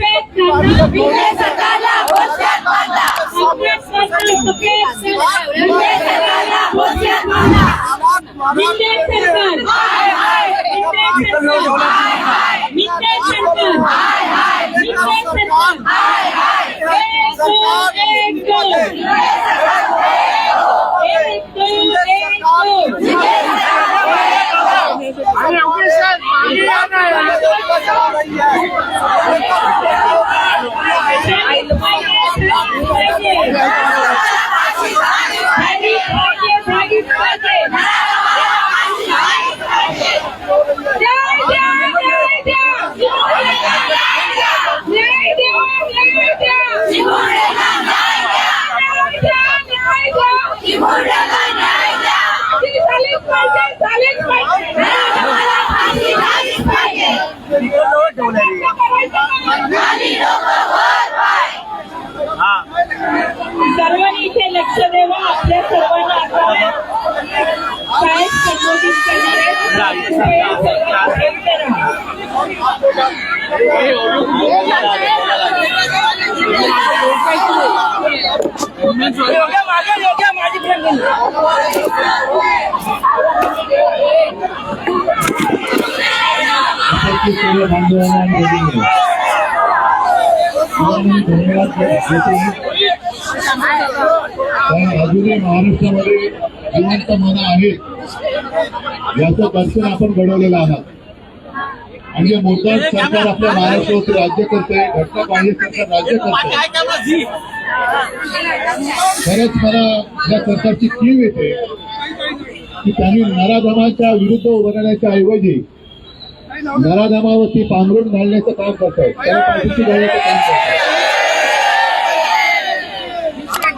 विजय सरकारला भोसक्यात बांधा. काँग्रेस सरकार सफेद कांदा. विजय सरकारला भोसक्यात बांधा. विजय सरकार विजय सरकार विजय सरकार विजय सरकार एक दो एक दो yeah. आहेत कृपया सर्व शांत राहा. आपल्यातील सर्व बांधवांना आणि भगिनींना सर्वांनी धन्यवाद देतो कारण अजूनही महाराष्ट्रामध्ये जिवंत मनं आहेत याचं दर्शन आपण घडवलेलं आहात. आणि मोठं सरकार आपल्या महाराष्ट्रावरती राज्य करते घटना पाहिजे सरकार राज्य करते. खरंच मला या सरकारची कीव येते की त्यांनी नराधमाच्या विरुद्ध उभं राहण्याच्या ऐवजी नराधमावरती पांघरून घालण्याचं काम करतायत. त्याला पाठीशी घालण्याचं काम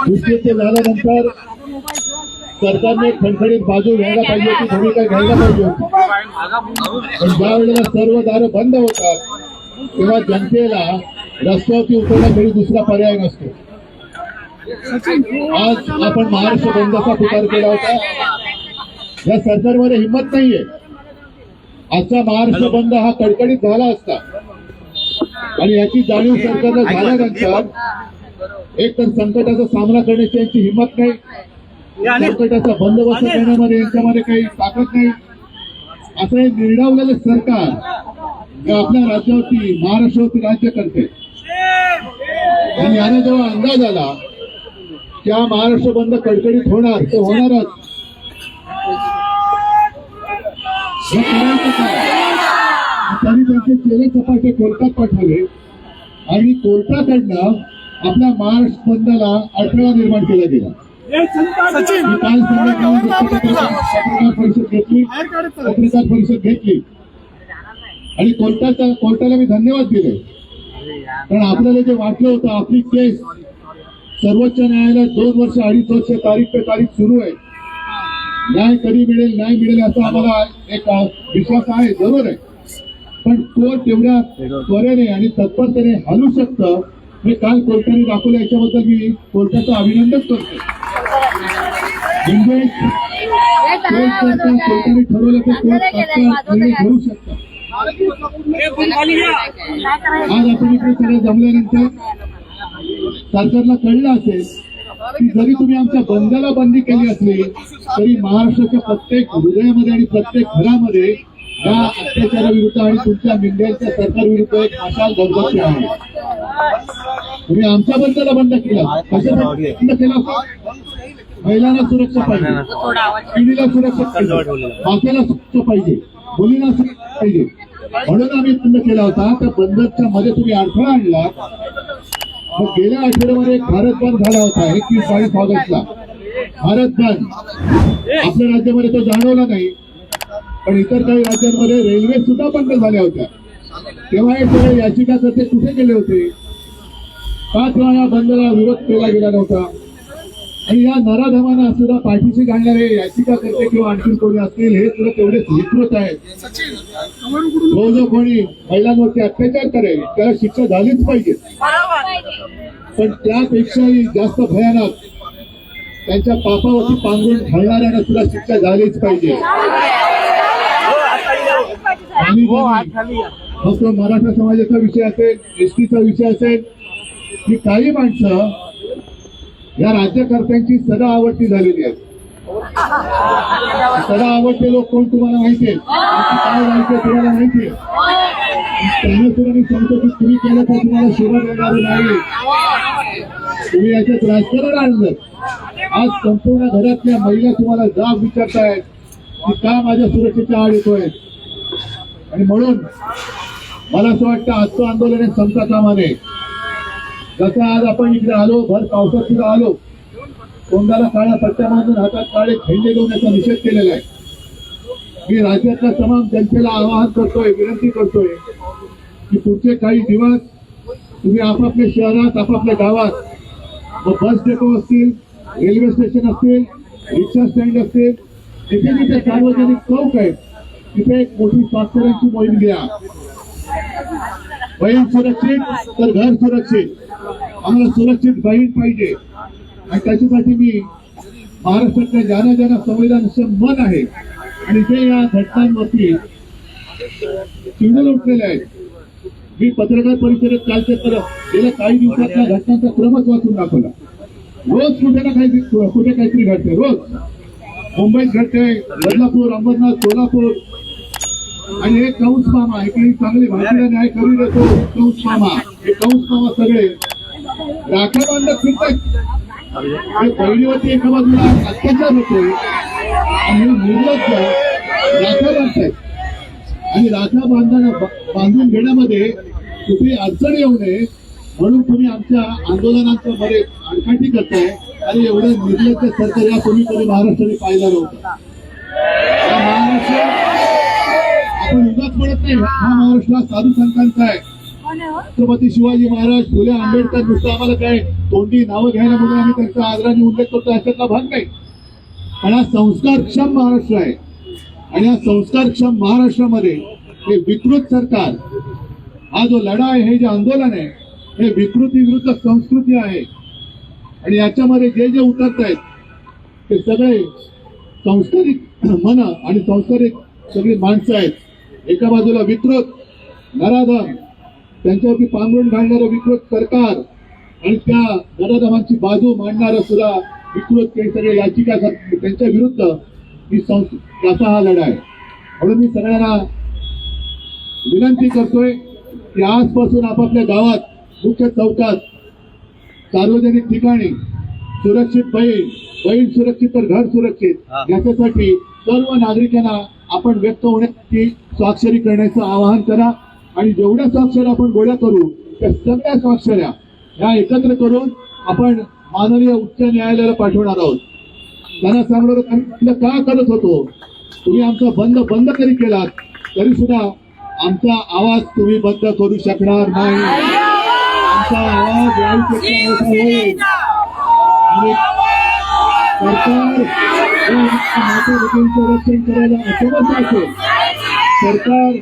दुसरीचे झाल्यानंतर सरकारने खणखणीत बाजू घ्यायला पाहिजे होती भूमिका घ्यायला पाहिजे होती. पण ज्या वेळेला सर्व दारं बंद होतात तेव्हा जनतेला रस्त्यावरती उतरण्यासाठी घरी दुसरा पर्याय नसतो. आज आपण महाराष्ट्र बंदचा पुकार केला होता. या सरकारमध्ये हिंमत नाहीये. आजचा महाराष्ट्र बंद हा कडकडीत झाला असता. आणि याची जाणीव सरकारला झाल्यानंतर एक तर संकटाचा सामना करण्याची यांची हिंमत नाही. संकटाचा बंदोबस्त करण्यामध्ये यांच्यामध्ये काही ताकद नाही. असं हे निर्डावलेलं सरकार जे आपल्या राज्यावरती महाराष्ट्रावरती राज्य करते. आणि याने जेव्हा अंदाज आला की हा महाराष्ट्र बंद कडकडीत होणार तो होणारच. त्यांनी त्यांचे चेले चपाटे कोर्टात पाठवले. आणि कोर्टाकडनं आपल्या महाराष्ट्र बंदला अडथळा निर्माण केला गेला. पत्रकार परिषद घेतली आणि कोर्टाचा कोर्टाला मी धन्यवाद दिले कारण आपल्याला जे वाटलं होतं आपली केस सर्वोच्च न्यायालयात दोन वर्ष अडीच वर्ष तारीख पे तारीख सुरू आहे. न्याय कधी मिळेल न्याय मिळेल असा आम्हाला एक विश्वास आहे जरूर आहे. पण कोर्ट एवढ्या त्वरेने आणि तत्परतेने हलू शकतं हे काल कोर्टाने दाखवलं याच्याबद्दल मी कोर्टाचं अभिनंदन करतो म्हणजे ठरवलं तर कोर्ट तात्काळ आज आपण इकडे सगळं जमल्यानंतर सरकारला कळलं असेल की जरी तुम्ही आमच्या बंदाला बंदी केली असली तरी महाराष्ट्राच्या प्रत्येक हृदयामध्ये आणि प्रत्येक घरामध्ये या अत्याचाराविरुद्ध आणि तुमच्या मिंड्यांच्या सरकारविरुद्ध एक मशाल गरजेची आहे. तुम्ही आमच्या बंदाला बंद केला. कशा बंद केला? महिलांना सुरक्षा पाहिजे. पिढीला सुरक्षा पाहिजे. मातेला सुरक्षा पाहिजे. मुलीला सुरक्षा पाहिजे. म्हणून आम्ही बंद केला होता. त्या बंदच्या मध्ये तुम्ही अडथळा आणला. मग गेल्या आठवड्यामध्ये एक भारत बंद झाला होता. एकवीस बावीस ऑगस्टला. भारत बंद. आपल्या राज्यामध्ये तो जाणवला नाही. पण इतर काही राज्यांमध्ये रेल्वे सुद्धा बंद झाल्या होत्या. तेव्हा हे सगळे याचिकाकर्ते कुठे गेले होते? का तेव्हा या बंदला विरोध केला गेला नव्हता. आणि या नराधमांना सुद्धा पाठीशी घालणारे याचिकाकर्ते किंवा आणखी कोणी असतील हे सुद्धा तेवढेच विकृत आहेत. जो जो कोणी महिलांवरती अत्याचार करेल त्याला शिक्षा झालीच पाहिजे. पण त्यापेक्षाही जास्त भयानक त्यांच्या पापावरती पांघरून घालणाऱ्यांना सुद्धा शिक्षा झालीच पाहिजे. नाही फक्त मराठा समाजाचा विषय असेल एसटीचा विषय असेल ही काही माणसं या राज्यकर्त्यांची सदा आवडती झालेली आहे सदा आवडते लोक कोण तुम्हाला माहिती आहे? काय माहिती तुम्हाला माहिती आहे? त्यांना सुद्धा मी सांगतो की तुम्ही केलं तर तुम्हाला शोभा देणार नाही. तुम्ही याच्यात राजकारण आणलं. आज संपूर्ण घरातल्या महिला तुम्हाला जाब विचारतायत की का माझ्या सुरक्षेच्या आड येतोय? आणि म्हणून मला असं वाटतं आजचं आंदोलन हे संपता कामा नये जसं आज आपण इकडे आलो भर पावसात सुद्धा आलो तोंडाला काळा पट्ट्या बांधून हातात काळे खेळले घेऊन याचा निषेध केलेला आहे. मी राज्यातल्या तमाम जनतेला आवाहन करतोय विनंती करतोय की पुढचे काही दिवस तुम्ही आपापल्या शहरात आपापल्या गावात मग बस डेपो असतील रेल्वे स्टेशन असतील रिक्षा स्टँड असतील तिथे तिथे सार्वजनिक चौक आहेत. तिथे एक मोठी स्वाक्षऱ्यांची मोहीम घ्या. बहीण सुरक्षित तर घर सुरक्षित. आम्हाला सुरक्षित बहीण पाहिजे. आणि त्याच्यासाठी मी महाराष्ट्रातल्या ज्यांना ज्यांना संवेदनशील मन आहे आणि ते या घटनांवरती चिडून उठलेले आहेत मी पत्रकार परिषदेत कालच्या तर गेल्या काही दिवसातल्या घटनांचा क्रमच वाचून दाखवला. रोज कुठे ना काही कुठे काहीतरी घडते रोज. मुंबईत घडते बदलापूर अंबरनाथ सोलापूर. आणि हे कंस मामा हे काही चांगली भाषेला न्याय करू देतो कंस मामा हे कंस मामा सगळे राखी बांधत फिरतात पहिली बहिणीवरती एका बाजूला अत्याचार होतोय आणि निर्लक्ष राख्या बांधतायत आणि राख्या बांधण्या बांधून घेण्यामध्ये कुठे अडचण येऊ नये म्हणून तुम्ही आमच्या आंदोलनांचं मध्ये आडकाठी करताय. आणि एवढं निर्लज्ज सरकार या तुम्ही कधी महाराष्ट्राने पाहिलं नव्हतं. महाराष्ट्र आपण उगाच म्हणत नाही हा महाराष्ट्र साधू संतांचा आहे. छत्रपती शिवाजी महाराज फुले आंबेडकर नुसतं आम्हाला काय तोंडी नावं घ्यायला म्हणून आम्ही त्यांचा आदराने उल्लेख करतो अशातला भाग नाही. पण हा संस्कारक्षम महाराष्ट्र आहे. आणि या संस्कारक्षम महाराष्ट्रामध्ये हे विकृत सरकार हा जो लढा आहे हे जे आंदोलन आहे हे विकृती विरुद्ध संस्कृती आहे. आणि याच्यामध्ये जे जे उतरत आहेत ते सगळे संस्कारिक मन आणि संस्कारिक सगळी माणसं आहेत. एका बाजूला विकृत नराधम त्यांच्यावरती पांघरून घालणारं विकृत सरकार आणि त्या नराधमांची बाजू मांडणारं सुद्धा विकृत काही सगळे याचिका. त्यांच्या विरुद्ध ही संस त्याचा हा लढा आहे म्हणून मी सगळ्यांना विनंती करतोय की आजपासून आपापल्या गावात मुख्य चौकात सार्वजनिक ठिकाणी सुरक्षित बहीण बहीण सुरक्षित तर घर सुरक्षित याच्यासाठी सर्व नागरिकांना आपण व्यक्त होण्यासाठी स्वाक्षरी करण्याचं आवाहन करा आणि जेवढ्या स्वाक्षऱ्या आपण गोळ्या करू त्या सगळ्या स्वाक्षऱ्या ह्या एकत्र करून आपण माननीय उच्च न्यायालयाला पाठवणार आहोत. त्यांना सांगणार आम्ही का करत होतो? तुम्ही आमचा बंद बंद तरी केलात तरी सुद्धा आमचा आवाज तुम्ही बंद करू शकणार नाही. आमचा आवाज सरकार रक्षण करायला असमर्थ असेल सरकार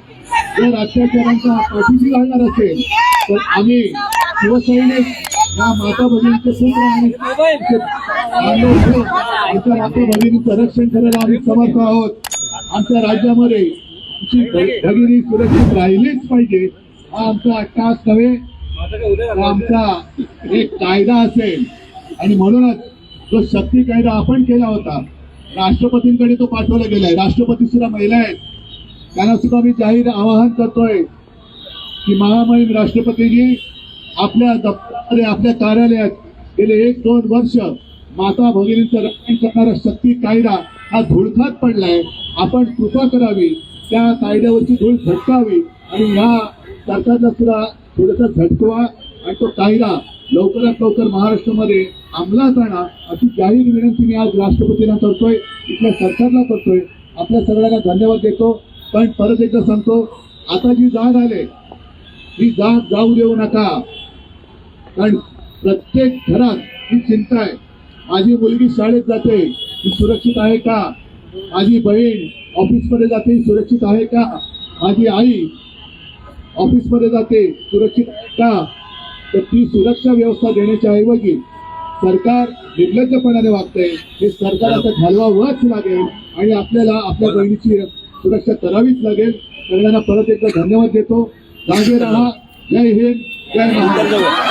जर अत्याचारांचा पाठीशी घालणार असेल तर आम्ही शिवसैनिक या माता भगिनीचे सूत्र आणि आमच्या माता भगिनीचं रक्षण करायला आम्ही समर्थ आहोत. आमच्या राज्यामध्ये भगिनी सुरक्षित राहिलीच पाहिजे हा आमचा टास्क नव्हे आमचा एक कायदा असेल. आणि म्हणूनच जो शक्ती कायदा आपण केला होता राष्ट्रपतींकडे तो पाठवला गेलाय. राष्ट्रपती सुद्धा महिला आहेत. त्यांना सुद्धा मी जाहीर आवाहन करतोय की महामहिम राष्ट्रपतीजी आपल्या दप्तरामध्ये आपल्या कार्यालयात गेले एक दोन वर्ष माता भगिनींचं रक्षण करणारा शक्ती कायदा हा धुळखात पडलाय. आपण कृपा करावी त्या कायद्यावरची धूळ झटकावी आणि ह्या सरकारला सुद्धा थोडंसं झटकवा आणि तो कायदा लवकरात लवकर महाराष्ट्रामध्ये अंमलात आणा अशी जाहीर विनंती मी आज राष्ट्रपतींना करतोय. इथल्या सरकारला करतोय. आपल्या सगळ्यांना धन्यवाद देतो. पण परत एकदा सांगतो आता जी जाग आले ही जाग जाऊ देऊ नका. कारण प्रत्येक घरात ही चिंता आहे. माझी मुलगी शाळेत जाते ही सुरक्षित आहे का? माझी बहीण ऑफिसमध्ये जाते सुरक्षित आहे का? माझी आई ऑफिसमध्ये जाते सुरक्षित आहे का? तर ती सुरक्षा व्यवस्था देण्याच्या ऐवजी सरकार निर्लज्जपणाने वागतंय. हे सरकार आता घालवावंच लागेल आणि आपल्याला आपल्या बहिणीची सुरक्षा करावीच लागेल. सगळ्यांना परत एकदा धन्यवाद देतो. जागे राहा. जय हिंद. जय महाराष्ट्र.